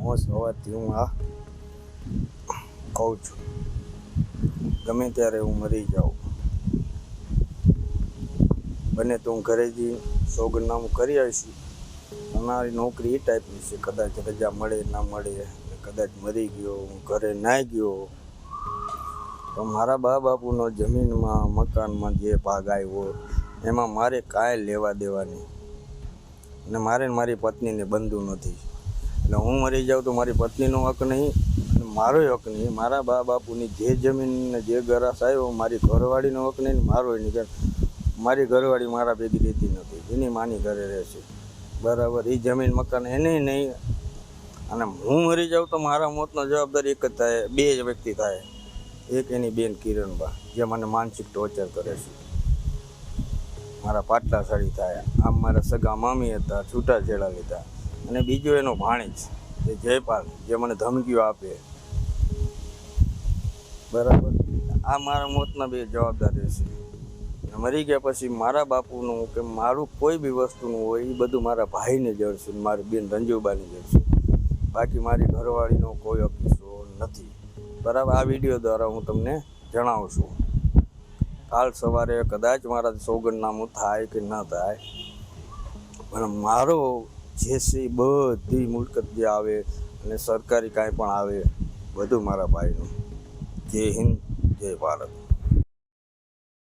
હું સવારથી હું આ કહું છું. ગમે ત્યારે હું મરી જાઉં. બને તો હું ઘરે જઈ સોગંદનામું કરી આવીશ. અમારી નોકરી એ ટાઈપની છે. કદાચ રજા મળે, ના મળે, કદાચ મરી ગયો, હું ઘરે ના ગયો. તો મારા બા બાપુનો જમીનમાં, મકાનમાં જે ભાગ આવ્યો, એમાં મારે કાંઈ લેવા દેવાની અને મારે મારી પત્નીને બંધુ નથી. એટલે હું મરી જાઉં તો મારી પત્નીનો હક નહીં અને મારોય હક નહીં. મારા બા બાપુની જે જમીન ને જે ગરાસ આવ્યો મારી ઘરવાળીનો હક નહીં મારો નહીં. કારણ મારી ઘરવાળી મારા ભેગી રહેતી નથી. એની માની ઘરે રહેશે. બરાબર. એ જમીન મકાન એને નહીં. અને હું મરી જાઉં તો મારા મોતનો જવાબદાર એક જ થાય, બે જ વ્યક્તિ થાય. એક એની બેન કિરણબા, જે મને માનસિક ટોર્ચર કરે છે. મારા પાટલા સાડી થાય. આમ મારા સગા મામી હતા, છૂટાછેડા લીધા. અને બીજો એનો ભાણેજ જે જયપાલ, જે મને ધમકીઓ આપે. બરાબર? આ મારા મોતના બે જવાબદાર રહેશે મરી ગયા પછી મારા બાપુનું કે મારું કોઈ બી વસ્તુનું હોય, એ બધું મારા ભાઈને જડશે મારી બેન રંજુબાને જડશે બાકી મારી ઘરવાળીનો કોઈ અપીસો નથી. બરાબર? આ વીડિયો દ્વારા હું તમને જણાવું છું. કાલ સવારે કદાચ મારા સોગંદનામું થાય કે ન થાય, પણ મારો જે છે બધી મુલકત જે આવે અને સરકારી કાંઈ પણ આવે, બધું મારા ભાઈનું. જય હિન્દ, જય ભારત.